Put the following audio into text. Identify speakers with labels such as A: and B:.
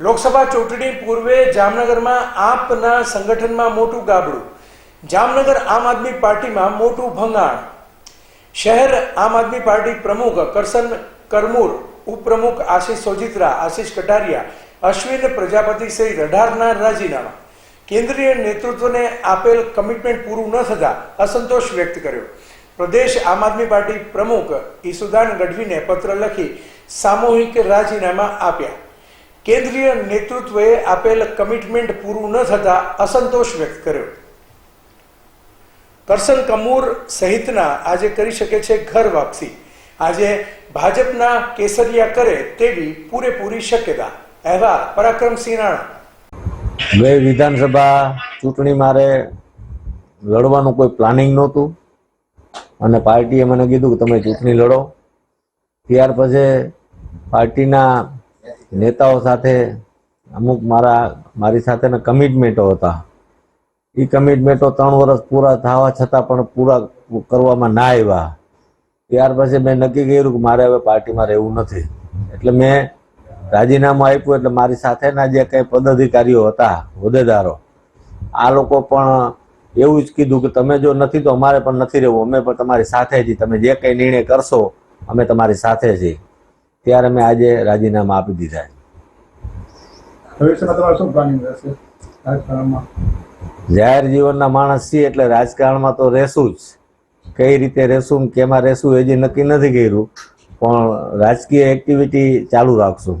A: લોકસભા ચૂંટણી પૂર્વે જામનગરમાં આપના સંગઠનમાં મોટું ગાબડું. જામનગર આમ આદમી પાર્ટીમાં મોટું ભંગાણ. શહેર આમ આદમી પાર્ટી પ્રમુખ કરસન કરમૂર, ઉપપ્રમુખ આશિષ સોજિત્રા, આશિષ કટારિયા, અશ્વિન પ્રજાપતિ સહિત અઢારના રાજીનામા. કેન્દ્રીય નેતૃત્વને આપેલ કમિટમેન્ટ પૂરું ન થતા અસંતોષ વ્યક્ત કર્યો. પ્રદેશ આમ આદમી પાર્ટી પ્રમુખ ઈસુદાન ગઢવીને પત્ર લખી સામૂહિક રાજીનામા આપ્યા. કેન્દ્રીય નેતૃત્વએ આપેલ કમિટમેન્ટ પૂરું ન થતા અસંતોષ વ્યક્ત કર્યો. કરસન કમૂર સહિતના આજે કરી શકે છે ઘર વાપસી. આજે ભાજપના કેસરિયા કરે તેવી પૂરેપૂરી શક્યતા. અહેવાલ પરાક્રમસિંહ રાણા.
B: ગઈ વિધાનસભા ચૂંટણી મારે લડવાનું કોઈ પ્લાનિંગ નહોતું. અને પાર્ટીએ મને કીધું કે તમે ચૂંટણી લડો. ત્યાર પછી પાર્ટીના નેતાઓ સાથે અમુક મારા, મારી સાથેના કમિટમેન્ટો હતા. એ કમિટમેન્ટો ત્રણ વર્ષ પૂરા થવા છતાં પણ પૂરા કરવામાં ના આવ્યા. ત્યાર પછી મેં નક્કી કર્યું કે મારે હવે પાર્ટીમાં રહેવું નથી. એટલે મેં રાજીનામું આપ્યું, એટલે મારી સાથેના જે કંઈ પદાધિકારીઓ હતા, હોદ્દેદારો, આ લોકો પણ એવું જ કીધું કે તમે જો નથી તો અમારે પણ નથી રહેવું. અમે પણ તમારી સાથે છીએ. તમે જે કંઈ નિર્ણય કરશો, અમે તમારી સાથે છીએ. ત્યારે મેં આજે રાજીનામા આપી દીધા જાહેર જીવનના માણસ છીએ એટલે રાજકારણમાં તો રહેશું જ. કઈ રીતે રહેશું કેમાં રહેશું એ જે નક્કી નથી કર્યું. પણ રાજકીય એક્ટિવિટી ચાલુ રાખશું.